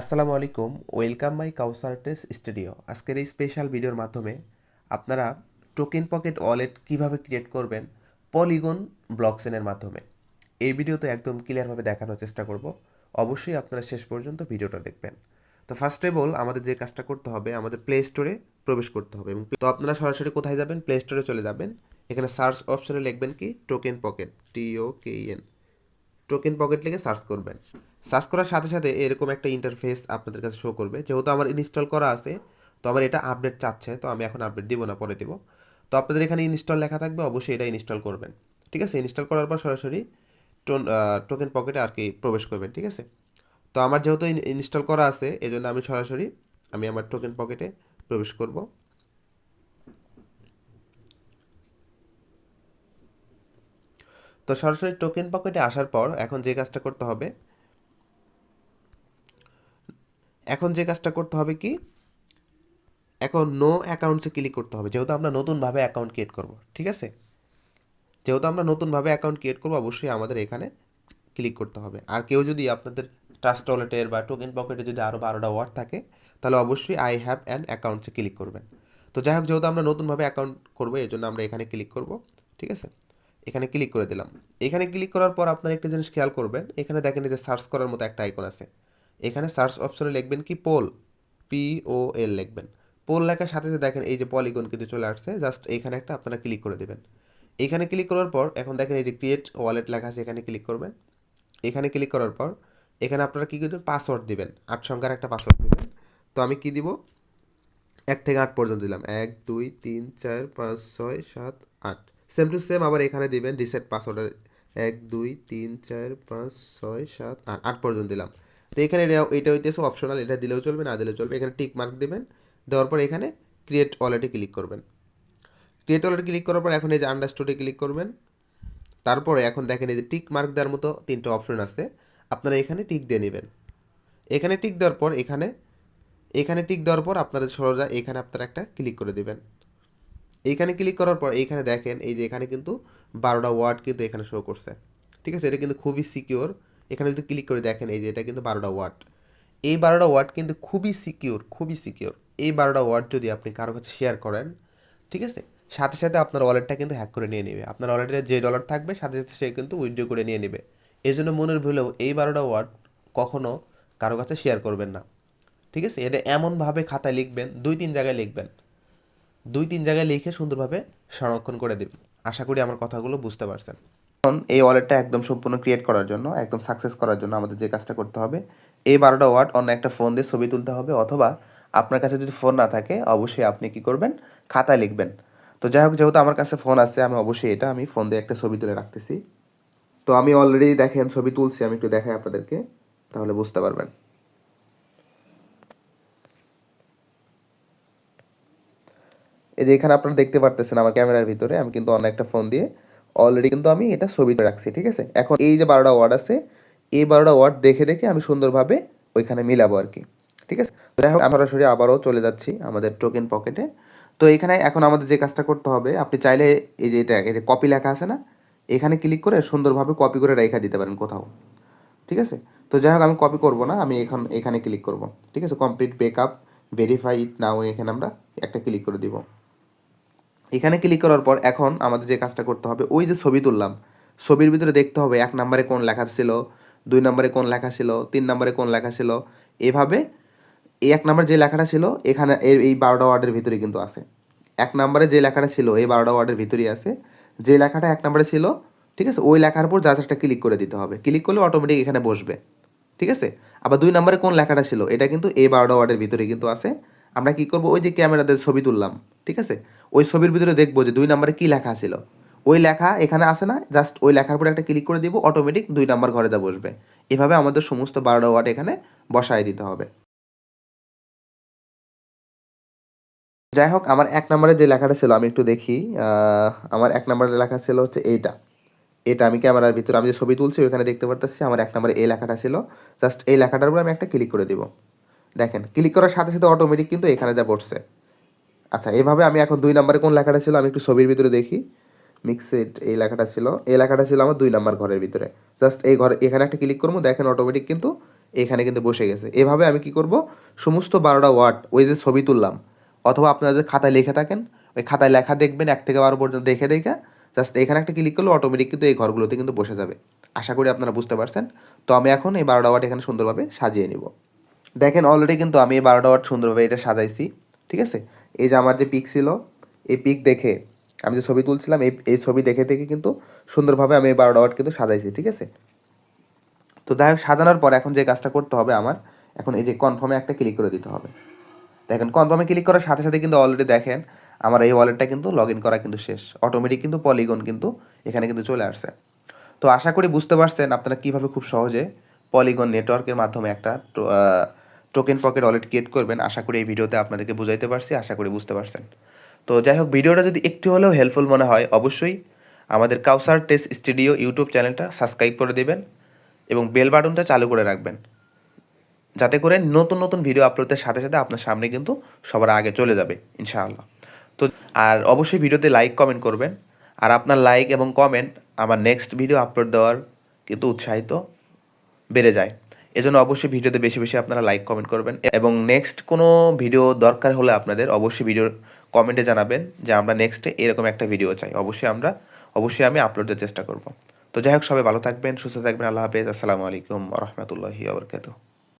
আসসালামু আলাইকুম, welcome my Kawsar টেস studio. আজকের এই স্পেশাল ভিডিওর মাধ্যমে আপনারা টোকেন পকেট ওয়ালেট কীভাবে ক্রিয়েট করবেন পলিগন ব্লকচেনের মাধ্যমে। এই ভিডিওতে একদম ক্লিয়ারভাবে দেখানোর চেষ্টা করব। অবশ্যই আপনারা শেষ পর্যন্ত ভিডিওটা দেখবেন। তো ফার্স্ট অফ অল আমাদের যে কাজটা করতে হবে, আমাদের প্লে স্টোরে প্রবেশ করতে হবে এবং তো আপনারা সরাসরি কোথায় যাবেন? প্লে স্টোরে চলে যাবেন। এখানে সার্চ অপশনে লিখবেন কি? Token pocket T O K N token pocket লিখে সার্চ করবেন। সার্চ করার সাথে সাথে এরকম একটা ইন্টারফেস আপনাদের কাছে শো করবে। যেহেতু আমার ইনস্টল করা আছে, তো আমার এটা আপডেট চাচ্ছে, তো আমি এখন আপডেট দিব না, পরে দিব। তো আপনাদের এখানে ইনস্টল লেখা থাকবে, অবশ্যই এটা ইনস্টল করবেন। ঠিক আছে? ইনস্টল করার পর সরাসরি টোন টোকেন পকেটে আর কি প্রবেশ করবেন, ঠিক আছে? তো আমার যেহেতু ইনস্টল করা আছে এই জন্য আমি সরাসরি, আমি আমার টোকেন পকেটে প্রবেশ করব। তো সরাসরি টোকেন পকেটে আসার পর এখন যে কাজটা করতে হবে, এখন যে কাজটা করতে হবে কি? এখন নো অ্যাকাউন্টসে ক্লিক করতে হবে। যেহেতু আমরা নতুনভাবে অ্যাকাউন্ট ক্রিয়েট করব, ঠিক আছে? যেহেতু আমরা নতুনভাবে অ্যাকাউন্ট ক্রিয়েট করব, অবশ্যই আমাদের এখানে ক্লিক করতে হবে। আর কেউ যদি আপনাদের ট্রাস্ট ওয়ালেটের বা টোকেন পকেটে যদি আরও বারোটা ওয়ার্ড থাকে, তাহলে অবশ্যই আই হ্যাভ অ্যান অ্যাকাউন্টসে ক্লিক করবেন। তো যাই হোক, যেহেতু আমরা নতুনভাবে অ্যাকাউন্ট করব এই জন্য আমরা এখানে ক্লিক করব, ঠিক আছে? এখানে ক্লিক করে দিলাম। এখানে ক্লিক করার পর আপনারা একটা জিনিস খেয়াল করবেন, এখানে দেখেন যে সার্চ করার মতো একটা আইকন আছে। এখানে সার্চ অপশনে লিখবেন কি? পোল পি ও এল লিখবেন। পোল লেখার সাথে সাথে দেখেন এই যে পলিগন কিন্তু চলে আসছে জাস্ট এখানে একটা আপনারা ক্লিক করে দেবেন। এখানে ক্লিক করার পর, এখন দেখেন এই যে ক্রিয়েট ওয়ালেট লেখা আছে, এখানে ক্লিক করবেন। এখানে ক্লিক করার পর, এখানে আপনারা কী করবেন? পাসওয়ার্ড দিবেন। আট সংখ্যার একটা পাসওয়ার্ড দিবেন। তো আমি কি দিব? এক থেকে আট পর্যন্ত দিলাম। এক, দুই, তিন, চার, পাঁচ, ছয়, সাত, আট। সেম টু সেম আবার এখানে দিবেন রিসেট পাসওয়ার্ডের এক, দুই, তিন, চার, পাঁচ, ছয়, সাত, আট আট পর্যন্ত দিলাম। তো এখানে এটা হইতেছে অপশনাল এটা দিলেও চলবে, না দিলেও চলবে। এখানে টিক মার্ক দেবেন, দেওয়ার পর এখানে ক্রিয়েট ওয়ালেটে ক্লিক করবেন। ক্রিয়েট ওয়ালেটে ক্লিক করার পর এখন এই যে আন্ডারস্টুডে ক্লিক করবেন। তারপরে এখন দেখেন এই যে টিক মার্ক দেওয়ার মতো তিনটে অপশন আছে। আপনারা এখানে টিক দিয়ে নেবেন। এখানে টিক দেওয়ার পর এখানে এখানে টিক দেওয়ার পর আপনারা সরজা এখানে আপনারা একটা ক্লিক করে দেবেন। এইখানে ক্লিক করার পর এইখানে দেখেন, এই যে এখানে কিন্তু বারোটা ওয়ার্ড কিন্তু এখানে শো করছে। ঠিক আছে? এটা কিন্তু খুবই সিকিওর এখানে যদি ক্লিক করে দেখেন, এই যে এটা কিন্তু বারোটা ওয়ার্ড এই বারোটা ওয়ার্ড কিন্তু খুবই সিকিওর খুবই সিকিওর এই বারোটা ওয়ার্ড যদি আপনি কারও কাছে শেয়ার করেন, ঠিক আছে? সাথে সাথে আপনার ওয়ালেটটা কিন্তু হ্যাক করে নিয়ে নেবে। আপনার ওয়ালেটে যে ডলার থাকবে, সাথে সাথে সে কিন্তু উইথড্র করে নিয়ে নেবে। এই জন্য মনের ভুলেও এই বারোটা ওয়ার্ড কখনও কারও কাছে শেয়ার করবেন না। ঠিক আছে? এটা এমনভাবে খাতায় লিখবেন দুই তিন জায়গায় লিখবেন। দুই তিন জায়গায় লিখে সুন্দরভাবে সংরক্ষণ করে দেবেন আশা করি আমার কথাগুলো বুঝতে পারছেন। এখন এই ওয়ালেটটা একদম সম্পূর্ণ ক্রিয়েট করার জন্য, একদম সাকসেস করার জন্য আমাদের যে কাজটা করতে হবে, এই বারোটা ওয়ার্ড অন্য একটা ফোন দিয়ে ছবি তুলতে হবে অথবা আপনার কাছে যদি ফোন না থাকে, অবশ্যই আপনি কি করবেন? খাতায় লিখবেন। তো যাই হোক, যেহেতু আমার কাছে ফোন আছে, আমি অবশ্যই এটা, আমি ফোন দিয়ে একটা ছবি তুলে রাখতেছি। তো আমি অলরেডি দেখেন, ছবি তুলছি, আমি একটু দেখাই আপনাদেরকে, তাহলে বুঝতে পারবেন। এই যে এখানে আপনারা দেখতে পারতেছেন আমার ক্যামেরার ভিতরে, আমি কিন্তু অন্য একটা ফোন দিয়ে অলরেডি কিন্তু আমি এটা ছবিতে রাখছি, ঠিক আছে? এখন এই যে বারোটা ওয়ার্ড আছে, এই বারোটা ওয়ার্ড দেখে দেখে আমি সুন্দরভাবে ওইখানে মিলাবো আর কি, ঠিক আছে? তো হোক, আমরা সরাসরি আবারও চলে যাচ্ছি আমাদের টোকেন পকেটে তো এখানে এখন আমাদের যে কাজটা করতে হবে, আপনি চাইলে এই যে এটা এটা কপি লেখা আছে না, এখানে ক্লিক করে সুন্দরভাবে কপি করে রেখা দিতে পারেন কোথাও, ঠিক আছে? তো যাই হোক, আমি কপি করব না, আমি এখন এখানে ক্লিক করব, ঠিক আছে? Complete backup verify it now এখানে আমরা একটা ক্লিক করে দিব। এখানে ক্লিক করার পর এখন আমাদের যে কাজটা করতে হবে, ওই যে ছবি তুললাম। ছবির ভিতরে দেখতে হবে এক নম্বরে কোন লেখা ছিল, দুই নম্বরে কোন লেখা ছিল, তিন নম্বরে কোন লেখা ছিল। এভাবে এই এক নম্বর যে লেখাটা ছিল, এখানে এই বারোটা ওয়ার্ডের ভিতরে কিন্তু আছে। এক নম্বরে যে লেখাটা ছিল, এই বারোটা ওয়ার্ডের ভিতরেই আছে। যে লেখাটা এক নম্বরে ছিল, ঠিক আছে, ওই লেখার উপর জাস্ট একটা ক্লিক করে দিতে হবে। ক্লিক করলে অটোমেটিক এখানে বসবে, ঠিক আছে? আবার দুই নম্বরে কোন লেখাটা ছিল, এটা কিন্তু এই বারোটা ওয়ার্ডের ভিতরে কিন্তু আছে। আমরা কি করব? ওই যে ক্যামেরাতে ছবি তুললাম, ঠিক আছে? ওই ছবির ভিতরে দেখব যে দুই নম্বরে কী লেখা ছিল। ওই লেখা এখানে আসে না? জাস্ট ওই লেখার উপরে একটা ক্লিক করে দিব অটোমেটিক দুই নাম্বার ঘরে যা বসবে। এভাবে আমাদের সমস্ত বারোটা ওয়ার্ড এখানে বসায় দিতে হবে। যাই হোক, আমার এক নম্বরে যে লেখাটা ছিল, আমি একটু দেখি। আমার এক নম্বরের লেখা ছিল হচ্ছে এইটা। এটা আমি ক্যামেরার ভিতরে, আমি যে ছবি তুলছি, ওইখানে দেখতে পারতেছি, আমার এক নম্বরে এই লেখাটা ছিল। জাস্ট এই লেখাটার উপরে আমি একটা ক্লিক করে দিব। দেখেন ক্লিক করার সাথে সাথে অটোমেটিক কিন্তু এখানে যা পড়ছে আচ্ছা এভাবে আমি এখন দুই নম্বরে কোন লেখাটা ছিল আমি একটু ছবির ভিতরে দেখি। মিক্সেড এই লেখাটা ছিল, এই লেখাটা ছিল আমার দুই নাম্বার ঘরের ভিতরে। জাস্ট এই ঘরে, এখানে একটা ক্লিক করব, দেখেন অটোমেটিক কিন্তু এখানে কিন্তু বসে গেছে। এভাবে আমি কি করব? সমস্ত বারোটা ওয়ার্ড ওই যে ছবি তুললাম, অথবা আপনারা যে খাতায় লিখে থাকেন, ওই খাতায় লেখা দেখবেন, এক থেকে বারো পর্যন্ত দেখে দেখে জাস্ট এখানে একটা ক্লিক করলে অটোমেটিক কিন্তু এই ঘরগুলোতে কিন্তু বসে যাবে। আশা করি আপনারা বুঝতে পারছেন। তো আমি এখন এই বারোটা ওয়ার্ড এখানে সুন্দরভাবে সাজিয়ে নিব। দেখেন অলরেডি কিন্তু আমি এই বারোটা ওয়ার্ড সুন্দরভাবে এটা সাজাইছি, ঠিক আছে? এই যে আমার যে পিক ছিল, এই পিক দেখে আমি যে ছবি তুলছিলাম, এই এই ছবি দেখে দেখে কিন্তু সুন্দরভাবে আমি এই বারোটা ওয়ার্ড কিন্তু সাজাইছি, ঠিক আছে? তো যাই হোক, সাজানোর পর এখন যে কাজটা করতে হবে আমার, এখন এই যে কনফার্মে একটা ক্লিক করে দিতে হবে। দেখেন কনফার্মে ক্লিক করার সাথে সাথে কিন্তু অলরেডি দেখেন আমার এই ওয়ালেটটা কিন্তু লগ ইন করা কিন্তু শেষ অটোমেটিক কিন্তু পলিগন কিন্তু এখানে কিন্তু চলে আসছে। তো আশা করি বুঝতে পারছেন আপনারা কীভাবে খুব সহজে পলিগন নেটওয়ার্কের মাধ্যমে একটা টোকেন পকেট ওয়ালেট ক্রিয়েট করবেন, আশা করি এই ভিডিওতে আপনাদেরকে বুঝাইতে পারছি, আশা করি বুঝতে পারছেন। তো যাই হোক, ভিডিওটা যদি একটু হলেও হেল্পফুল মনে হয়, অবশ্যই আমাদের কাউসার টেস্ট স্টুডিও ইউটিউব চ্যানেলটা সাবস্ক্রাইব করে দেবেন এবং বেল বাটনটা চালু করে রাখবেন। যাতে করে নতুন নতুন ভিডিও আপলোডের সাথে সাথে আপনার সামনে কিন্তু সবার আগে চলে যাবে, ইনশাআল্লাহ। তো আর অবশ্যই ভিডিওতে লাইক কমেন্ট করবেন। আর আপনার লাইক এবং কমেন্ট আমার নেক্সট ভিডিও আপলোড দেওয়ার কিন্তু উৎসাহিত বেড়ে যায়। এজন্য অবশ্যই ভিডিওতে বেশি বেশি আপনারা লাইক কমেন্ট করবেন। এবং নেক্সট কোনো ভিডিও দরকার হলে আপনাদের অবশ্যই ভিডিওর কমেন্টে জানাবেন যে আমরা নেক্সটে এরকম একটা ভিডিও চাই। অবশ্যই আমরা, অবশ্যই আমি আপলোড আপলোডের চেষ্টা করব। তো যাই হোক, সবাই ভালো থাকবেন, সুস্থ থাকবেন, আল্লাহ হাফেজ। আসসালামু আলাইকুম রহমতুল্লাহি আবরকাতুহ